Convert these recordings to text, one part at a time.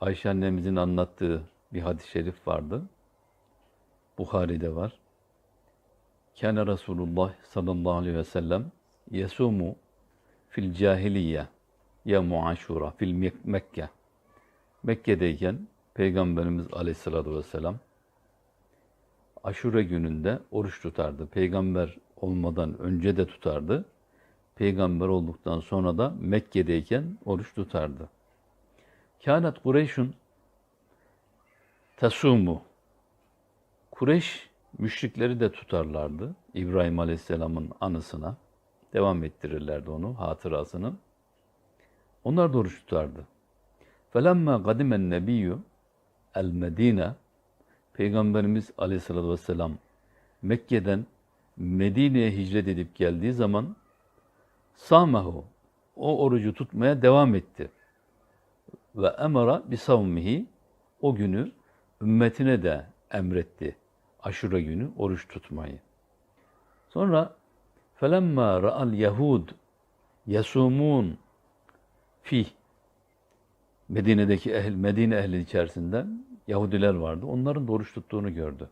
Ayşe annemizin anlattığı bir hadis-i şerif vardı. Bukhari'de var. Kâne Resulullah sallallahu aleyhi ve sellem yesumu fil cahiliye ya aşura fil Mek- Mekke. Mekke'deyken Peygamberimiz aleyhissalatü vesselam aşure gününde oruç tutardı. Peygamber olmadan önce de tutardı. Peygamber olduktan sonra da Mekke'deyken oruç tutardı. Kânet Kureyş'un tesumu. Kureyş müşrikleri de tutarlardı. İbrahim Aleyhisselam'ın anısına. Devam ettirirlerdi onu, hatırasını. Onlar da oruç tutardı. فَلَمَّا قَدِمَ النَّبِيُّ el-Medine Peygamberimiz Aleyhisselatü Vesselam Mekke'den Medine'ye hicret edip geldiği zaman samahu o orucu tutmaya devam etti. Ve emara bi savmihi o günü ümmetine de emretti. Aşure günü oruç tutmayı. Sonra felemma ra'al yahud yasumun fi Medine'deki ehl, Medine ehli içerisinden Yahudiler vardı. Onların da oruç tuttuğunu gördü.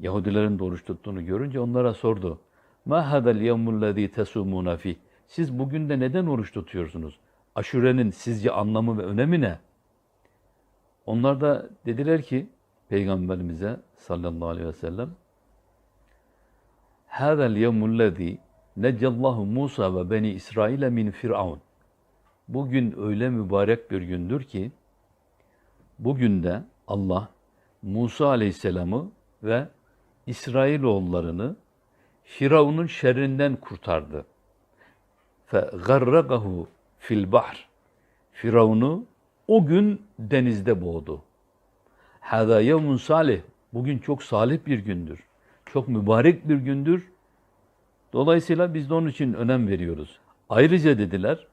Yahudilerin de oruç tuttuğunu görünce onlara sordu. Ma hadal yevmul lezî tesumûne fih. Siz bugün de neden oruç tutuyorsunuz? Aşurenin sizce anlamı ve önemi ne? Onlar da dediler ki Peygamberimize sallallahu aleyhi ve sellem Hâzel yevmul lezî necallahu Musa ve beni İsrail'e min firavun. Bugün öyle mübarek bir gündür ki bugün de Allah Musa aleyhisselamı ve İsrailoğullarını Firavun'un şerrinden kurtardı. Garragahu fil bahr. Firavun'u o gün denizde boğdu. Hâzâ yevmun salih. Bugün çok salih bir gündür. Çok mübarek bir gündür. Dolayısıyla biz de onun için önem veriyoruz. Ayrıca dediler,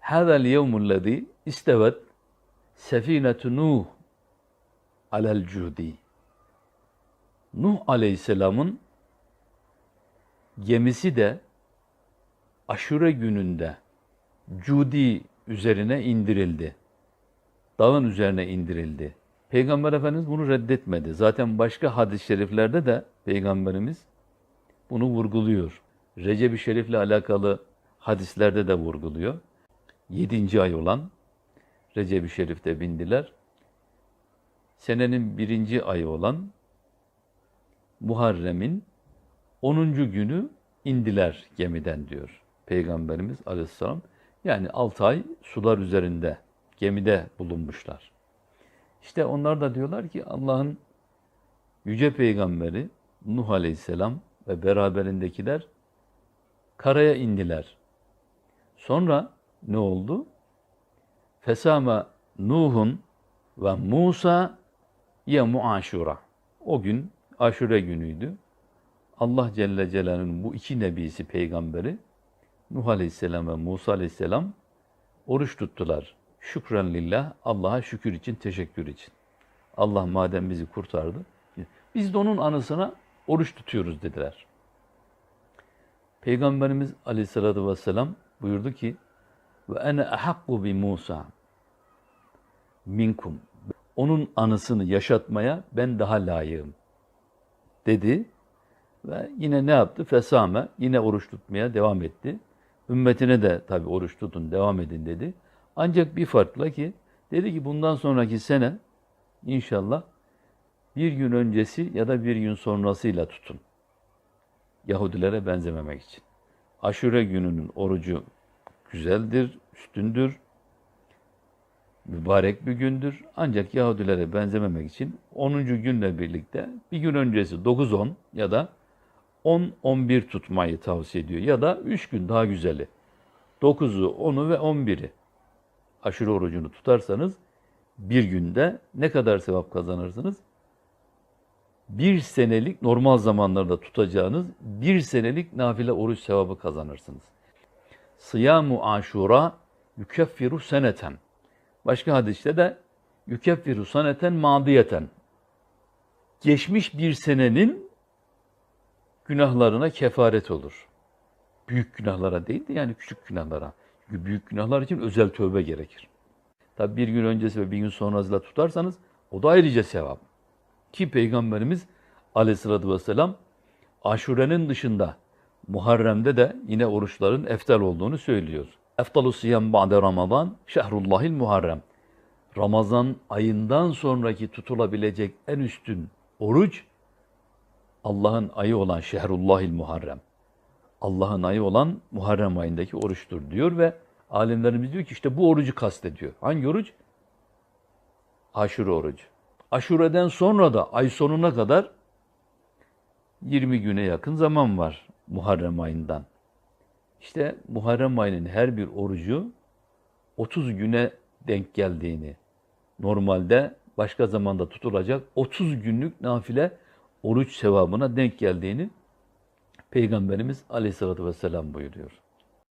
Hâzel yevmul lezî istevet sefinetu Nuh alel cudi. Nuh aleyhisselamın gemisi de aşure gününde Cudi üzerine indirildi. Dağın üzerine indirildi. Peygamber Efendimiz bunu reddetmedi. Zaten başka hadis-i şeriflerde de Peygamberimiz bunu vurguluyor. Recep-i Şerif'le alakalı hadislerde de vurguluyor. Yedinci ay olan Recep-i Şerif'te bindiler. Senenin birinci ayı olan Muharrem'in 10. günü indiler gemiden diyor Peygamberimiz aleyhisselam. Yani 6 ay sular üzerinde gemide bulunmuşlar. İşte onlar da diyorlar ki Allah'ın yüce peygamberi Nuh aleyhisselam ve beraberindekiler karaya indiler. Sonra ne oldu? Fesama Nuhun ve Musa yemu aşura. O gün aşure günüydü. Allah Celle Celaluhu'nun bu iki nebisi peygamberi Nuh Aleyhisselam ve Musa Aleyhisselam oruç tuttular. Şükran lillah, Allah'a şükür için, teşekkür için. Allah madem bizi kurtardı, biz de onun anısına oruç tutuyoruz dediler. Peygamberimiz Aleyhisselatü Vesselam buyurdu ki, ve ene ahakku bi Musa minkum. Onun anısını yaşatmaya ben daha layığım dedi. Ve yine ne yaptı? Fesame yine oruç tutmaya devam etti. Ümmetine de tabi oruç tutun devam edin dedi. Ancak bir farkla ki dedi ki bundan sonraki sene inşallah bir gün öncesi ya da bir gün sonrasıyla tutun. Yahudilere benzememek için. Aşure gününün orucu güzeldir, üstündür, mübarek bir gündür. Ancak Yahudilere benzememek için 10. günle birlikte bir gün öncesi 9-10 ya da 10-11 tutmayı tavsiye ediyor. Ya da 3 gün daha güzeli. 9'u, 10'u ve 11'i. Aşure orucunu tutarsanız bir günde ne kadar sevap kazanırsınız? Bir senelik normal zamanlarda tutacağınız bir senelik nafile oruç sevabı kazanırsınız. Sıyamu aşura yükeffiru seneten. Başka hadiste de yükeffiru saneten madiyeten. Geçmiş bir senenin günahlarına kefaret olur. Büyük günahlara değil de yani küçük günahlara. Çünkü büyük günahlar için özel tövbe gerekir. Tabi bir gün öncesi ve bir gün sonrasıyla tutarsanız o da ayrıca sevap. Ki Peygamberimiz aleyhissalatü vesselam aşurenin dışında Muharrem'de de yine oruçların eftal olduğunu söylüyor. Eftalu siyam ba'de Ramazan şehrullahil muharrem. Ramazan ayından sonraki tutulabilecek en üstün oruç Allah'ın ayı olan şehrullahil muharrem. Allah'ın ayı olan Muharrem ayındaki oruçtur diyor ve alimlerimiz diyor ki işte bu orucu kastediyor. Hangi oruç? Aşure orucu. Aşureden sonra da ay sonuna kadar 20 güne yakın zaman var Muharrem ayından. İşte Muharrem ayının her bir orucu 30 güne denk geldiğini, normalde başka zamanda tutulacak 30 günlük nafile oruç sevabına denk geldiğini Peygamberimiz Aleyhisselatü Vesselam buyuruyor.